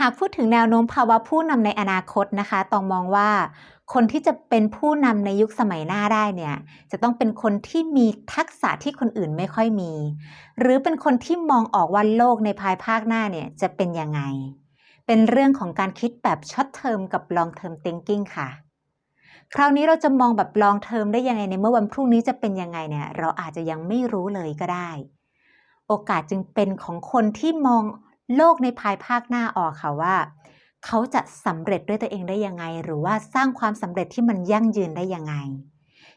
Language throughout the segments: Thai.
หากพูดถึงแนวโน้มภาวะผู้นำในอนาคตนะคะต้องมองว่า คนที่จะเป็นผู้นำในยุคสมัยหน้าได้เนี่ย จะต้องเป็นคนที่มีทักษะที่คนอื่นไม่ค่อยมี หรือเป็นคนที่มองออกว่าโลกในภายภาคหน้าเนี่ยจะเป็นยังไง เป็นเรื่องของการคิดแบบช็อตเทอมกับ long term thinking ค่ะ คราวนี้เราจะมองแบบ long term ได้ยังไงในเมื่อวันพรุ่งนี้จะเป็นยังไงเนี่ย เราอาจจะยังไม่รู้เลยก็ได้ โอกาสจึงเป็นของคนที่มอง โลกในภายภาคหน้าออกค่ะว่า เขาจะสำเร็จด้วยตัวเองได้ยังไง หรือว่าสร้างความสำเร็จที่มันยั่งยืนได้ยังไง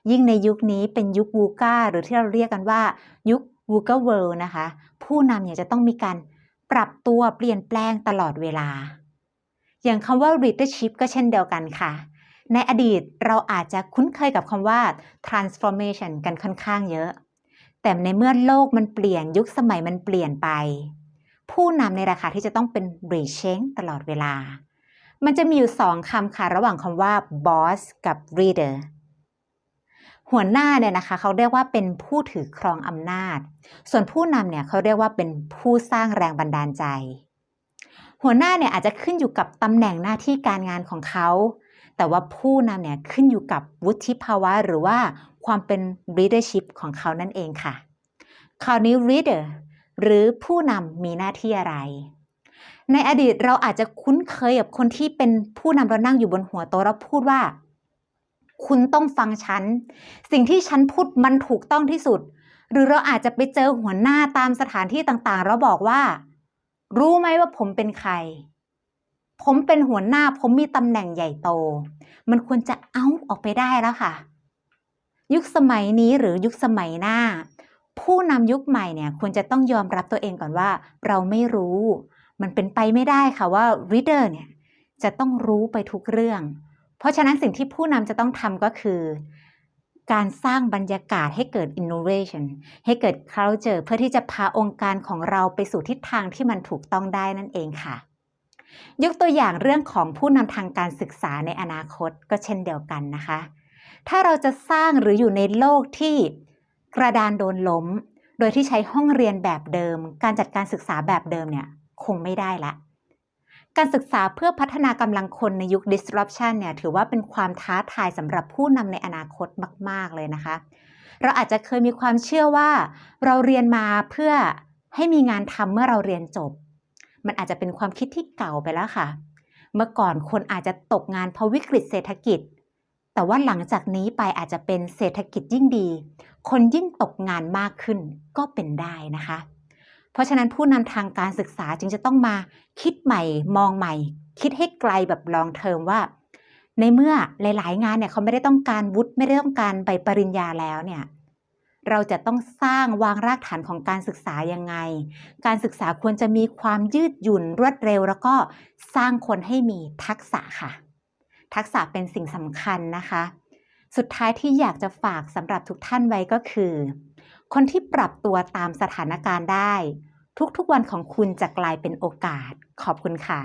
ยิ่งในยุคนี้เป็นยุควูกาหรือที่เราเรียกกันว่า ยุควูกาเวิลด์นะคะ ผู้นำเนี่ยจะต้องมีการปรับตัวเปลี่ยนแปลงตลอดเวลา อย่างคำว่า leadership ก็เช่นเดียวกันค่ะในอดีตเราอาจจะคุ้นเคยกับคำว่า transformation กันค่อนข้างเยอะ แต่ในเมื่อโลกมันเปลี่ยนยุคสมัยมันเปลี่ยนไป ผู้นำในราคาที่จะต้องเป็น rechange ตลอดเวลา มันจะมีอยู่สองคำค่ะ ระหว่างคำว่า boss กับ leader หัวหน้าเนี่ยนะคะเขาเรียกว่าเป็นผู้ถือครองอำนาจ ส่วนผู้นำเนี่ยเขาเรียกว่าเป็นผู้สร้างแรงบันดาลใจ หัวหน้าเนี่ยอาจจะขึ้นอยู่กับตำแหน่งหน้าที่การงานของเขา แต่ว่าผู้นำเนี่ยขึ้นอยู่กับวุฒิภาวะหรือว่าความเป็น leadership ของเขานั่นเองค่ะ คราวนี้ leader หรือผู้นำมีหน้าที่อะไร ในอดีตเราอาจจะคุ้นเคยกับคนที่เป็นผู้นำเรานั่งอยู่บนหัวโต๊ะแล้วพูดว่า คุณต้องฟังฉัน สิ่งที่ฉันพูดมันถูกต้องที่สุด หรือเราอาจจะไปเจอหัวหน้าตามสถานที่ต่างๆแล้วบอกว่า รู้ไหมว่าผมเป็นใคร ผมเป็นหัวหน้าผมมีตำแหน่งใหญ่โต มันควรจะเอาออกไปได้แล้วค่ะ ยุคสมัยนี้หรือยุคสมัยหน้า ผู้นำยุคใหม่เนี่ยควรจะต้องยอมรับตัวเองก่อนว่า เราไม่รู้ มันเป็นไปไม่ได้ค่ะว่า reader เนี่ยจะต้องรู้ไปทุกเรื่อง เพราะฉะนั้นสิ่งที่ผู้นำจะต้องทำก็คือ การสร้างบรรยากาศให้เกิด innovation ให้เกิด culture เพื่อที่จะพาองค์การของเราไปสู่ทิศทางที่มันถูกต้องได้นั่นเองค่ะ ยกตัวอย่างเรื่องของผู้นำทางการศึกษาในอนาคตก็เช่นเดียวกันนะคะ ถ้าเราจะสร้างหรืออยู่ในโลกที่ กระดานโดนล้ม โดยที่ใช้ห้องเรียนแบบเดิม การจัดการศึกษาแบบเดิมเนี่ยคงไม่ได้ละ การศึกษาเพื่อพัฒนากำลังคนในยุค disruption เนี่ยถือว่าเป็นความท้าทายสำหรับผู้นำในอนาคตมาก ๆ เลยนะคะ เราอาจจะเคยมีความเชื่อว่า เราเรียนมาเพื่อให้มีงานทำเมื่อเราเรียนจบ มันอาจจะเป็นความคิดที่เก่าไปแล้วค่ะ เมื่อก่อนคนอาจจะตกงานเพราะวิกฤตเศรษฐกิจ แต่ว่าหลังจากนี้ไปอาจจะเป็นเศรษฐกิจยิ่งดี คนยิ่งตกงานมากขึ้นก็เป็นได้นะคะ เพราะฉะนั้นผู้นำทางการศึกษาจึงจะต้องมาคิดใหม่มองใหม่ คิดให้ไกลแบบลองเทอมว่า ในเมื่อหลาย ๆ งานเนี่ยเขาไม่ได้ต้องการวุฒิไม่ได้ต้องการใบปริญญาแล้วเนี่ยเราจะต้องสร้างวางรากฐานของการศึกษายังไง การศึกษาควรจะมีความยืดหยุ่นรวดเร็ว แล้วก็สร้างคนให้มีทักษะค่ะ ทักษะเป็นสิ่งสำคัญนะคะ สุดท้ายที่อยากจะฝากสำหรับทุกท่านไว้ก็คือ คนที่ปรับตัวตามสถานการณ์ได้ ทุกๆวันของคุณจะกลายเป็นโอกาส ขอบคุณค่ะ